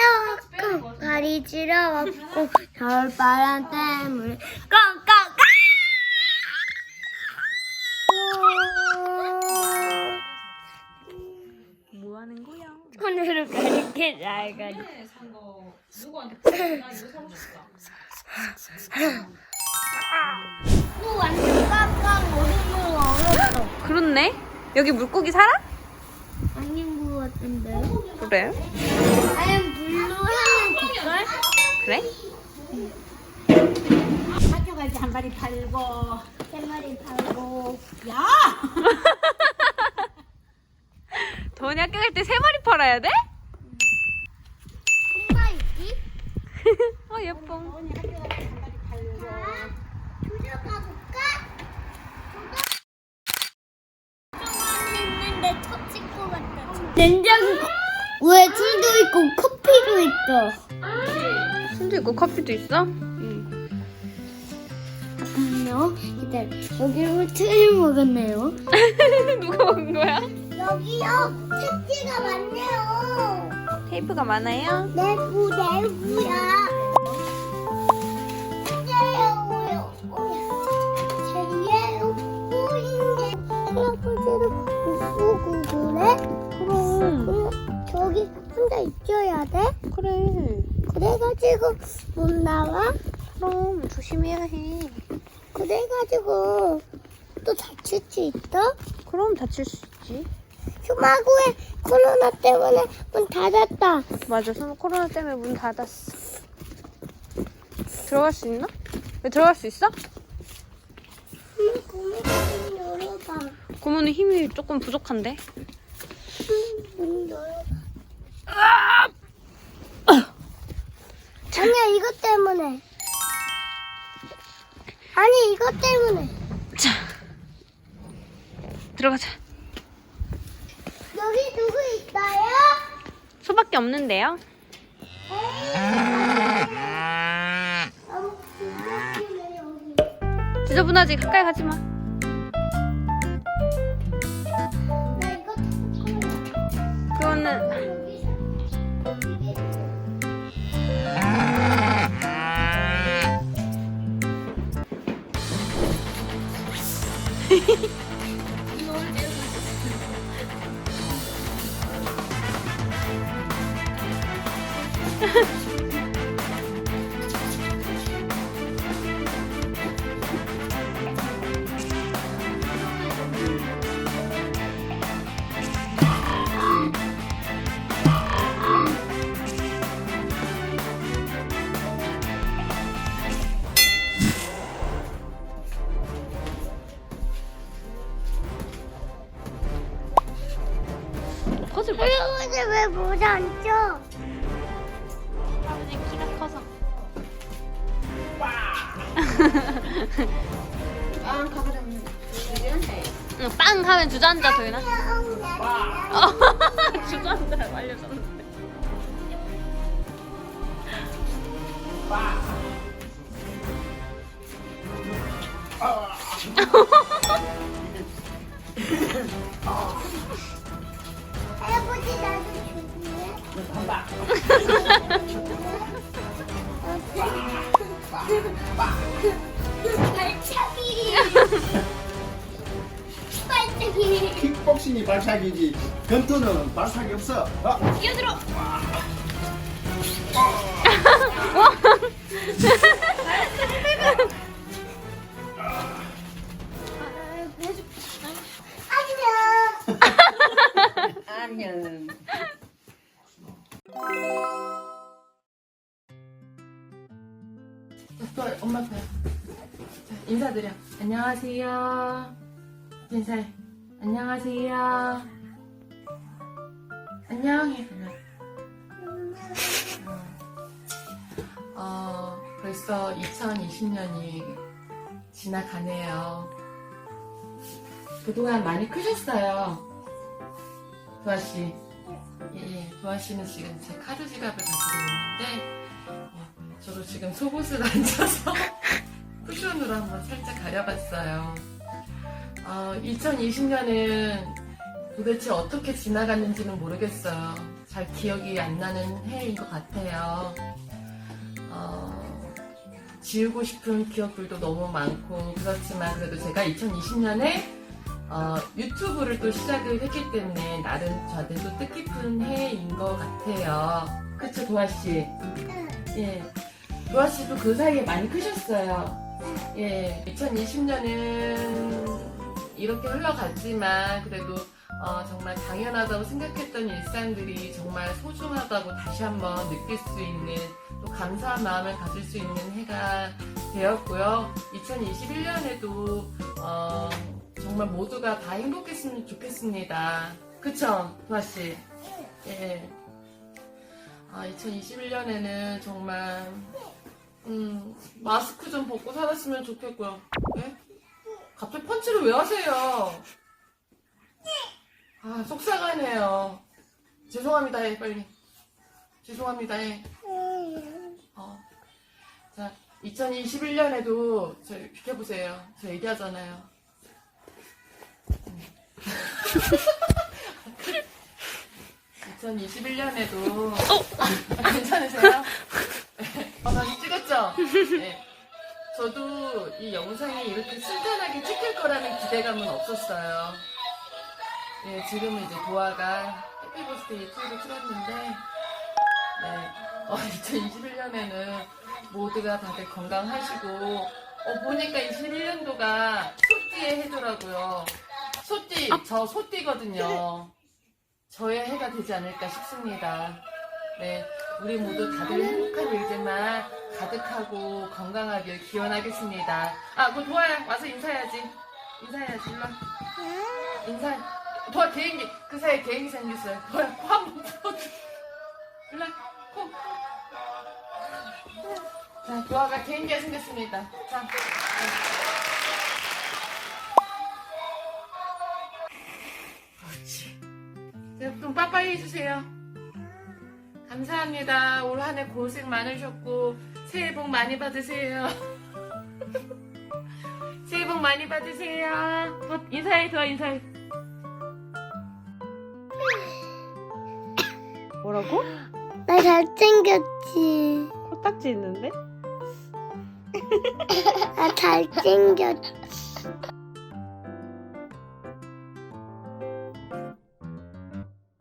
찌러웠고 발이 찌러웠고 겨울바람 때문에 꽁꽁 뭐 하는 거야? 손으로 가리게 잘 가리 산거 누구한테 나 이거 사고 싶다. 또 완전 깜깜 얼음으로 얼었어 그렇네. 여기 물고기 살아? 아닌 것 같은데 그래. 아니 물로 하면 될걸? 그래? 학교 갈 때 한 마리 팔고. 세 마리 팔고 야! 더운이 학교 갈 때 세 마리 팔아야 돼? 엄마 있지? 어 예뻐. 언니 학교 갈 때 한 마리 팔고. 자 들어가 볼 냉장고. 왜 술도 있고 커피도 있어. 손도 있고 커피도 있어? 잠깐만요. 기다려 여기로 틀 먹었네요. 누가 먹은 거야? 여기요. 택지가 많네요. 테이프가 많아요. 내부 내부야 그래가지고 못 나와? 그럼 조심해야 해. 그래가지고 또 다칠 수 있어? 그럼 다칠 수 있지. 휴마구에 코로나 때문에 문 닫았다. 맞아. 선- 코로나 때문에 문 닫았어. 들어갈 수 있나? 왜 들어갈 수 있어? 음, 고민 문 열어봐. 고모는 힘이 조금 부족한데. 음, 문 열어봐. 아니야 이것 때문에. 아니 이것 때문에. 자. 들어가자. 여기 누구 있어요? 소밖에 없는데요. 지저분하지 가까이 가지 마. 그거는 Hehehe 왜 못 앉아? 아버지 키가 커서. 아, 가보자면. 이런데. 응, 빵 하면 주저앉아 도윤아. 어, 주저앉아 알려줬는데. 할아버지 나도 줄래? 발차기 발차기 킥복싱이 발차기지 권투는 발차기 없어 어? 끼어들어. 인사드려. 안녕하세요. 인사해. 안녕하세요. 안녕해. 어, 벌써 2020년이 지나가네요. 그동안 많이 크셨어요. 도아 씨. 예, 예. 도아 씨는 지금 제 카드 지갑을 가지고 있는데, 예, 저도 지금 속옷을 앉아서 쿠션으로 한번 살짝 가려봤어요. 어, 2020년은 도대체 어떻게 지나갔는지는 모르겠어요. 잘 기억이 안 나는 해인 것 같아요. 어, 지우고 싶은 기억들도 너무 많고 그렇지만 그래도 제가 2020년에 어, 유튜브를 또 시작을 했기 때문에 나름 저한테 또 뜻깊은 해인 것 같아요. 그쵸 도아 씨? 예. 도아 씨도 그 사이에 많이 크셨어요. 예. 2020년은 이렇게 흘러갔지만 그래도 어, 정말 당연하다고 생각했던 일상들이 정말 소중하다고 다시 한번 느낄 수 있는 또 감사한 마음을 가질 수 있는 해가 되었고요. 2021년에도 어, 정말 모두가 다 행복했으면 좋겠습니다. 그쵸, 도아 씨? 예. 아, 2021년에는 정말 음, 마스크 좀 벗고 살았으면 좋겠고요. 예? 갑자기 펀치를 왜 하세요? 아, 속상하네요. 죄송합니다, 해, 빨리. 죄송합니다, 해. 어. 자, 2021년에도 저 비켜보세요. 저 얘기하잖아요. 음. 2021년에도 아, 괜찮으세요? 찍었죠? 네. 저도 이 영상이 이렇게 순탄하게 찍힐 거라는 기대감은 없었어요. 예, 지금은 이제 도아가 해피 버스데이 2를 틀었는데, 네, 어, 2021년에는 모두가 다들 건강하시고, 어, 보니까 21년도가 소띠의 해더라고요. 소띠, 저 소띠거든요. 저의 해가 되지 않을까 싶습니다. 네, 우리 모두 다들 행복한 일들만 가득하고 건강하길 기원하겠습니다. 아, 그 도아야 와서 인사해야지. 인사해야지. 일로 와. 인사. 도아 개인기 그 사이 에 개인기 생겼어요. 도아 코 한번 풀어줘. 일로 와. 코. 자, 도아가 개인기가 생겼습니다. 자. 그렇지. 자, 좀 빠빠이 해주세요. 감사합니다. 올 한 해 고생 많으셨고 새해 복 많이 받으세요. 새해 복 많이 받으세요. 또 인사해, 도와 인사해. 뭐라고? 나 잘생겼지. 코딱지 있는데? 나 잘생겼지.